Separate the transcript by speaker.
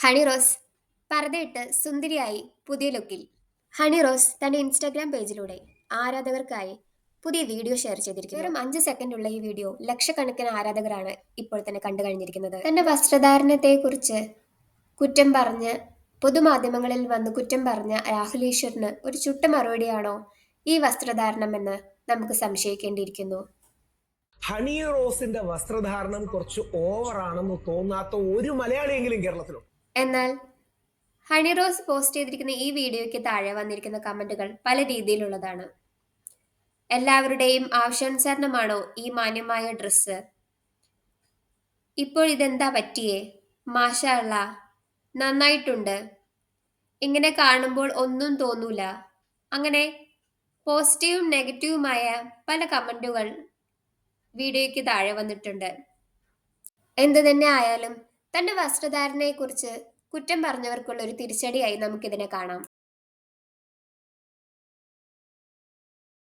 Speaker 1: ഹണി റോസ് പർദ്ദയിട്ട് സുന്ദരിയായി പുതിയ ലുക്കിൽ. ഹണി റോസ് തന്റെ ഇൻസ്റ്റാഗ്രാം പേജിലൂടെ ആരാധകർക്കായി പുതിയ വീഡിയോ ഷെയർ ചെയ്തിരിക്കുന്നു. വെറും അഞ്ച് സെക്കൻഡുള്ള ഈ വീഡിയോ ലക്ഷക്കണക്കിന് ആരാധകരാണ് ഇപ്പോൾ തന്നെ കണ്ടു കഴിഞ്ഞിരിക്കുന്നത്. തന്റെ വസ്ത്രധാരണത്തെക്കുറിച്ച് കുറ്റം പറഞ്ഞ് പൊതുമാധ്യമങ്ങളിൽ വന്ന് കുറ്റം പറഞ്ഞ രാഹുൽ ഒരു ചുട്ട മറുപടിയാണോ ഈ വസ്ത്രധാരണം എന്ന് നമുക്ക് സംശയിക്കേണ്ടിയിരിക്കുന്നു.
Speaker 2: ഹണി റോസിന്റെ വസ്ത്രധാരണം കുറച്ച് ഓവറാണെന്ന് തോന്നാത്ത ഒരു മലയാളിയെങ്കിലും കേരളത്തിലുണ്ട്.
Speaker 1: എന്നാൽ ഹണി റോസ് പോസ്റ്റ് ചെയ്തിരിക്കുന്ന ഈ വീഡിയോയ്ക്ക് താഴെ വന്നിരിക്കുന്ന കമന്റുകൾ പല രീതിയിലുള്ളതാണ്. എല്ലാവരുടെയും ആവശ്യാനുസരണമാണോ ഈ മാന്യമായ ഡ്രസ്സ്? ഇപ്പോൾ ഇതെന്താ പറ്റിയേ? മാഷല്ല നന്നായിട്ടുണ്ട്. ഇങ്ങനെ കാണുമ്പോൾ ഒന്നും തോന്നൂല. അങ്ങനെ പോസിറ്റീവും നെഗറ്റീവുമായ പല കമന്റുകൾ വീഡിയോയ്ക്ക് താഴെ വന്നിട്ടുണ്ട്. എന്തു തന്നെ ആയാലും തന്റെ വസ്ത്രധാരണയെക്കുറിച്ച് കുറ്റം പറഞ്ഞവർക്കുള്ള ഒരു തിരിച്ചടിയായി നമുക്കിതിനെ കാണാം.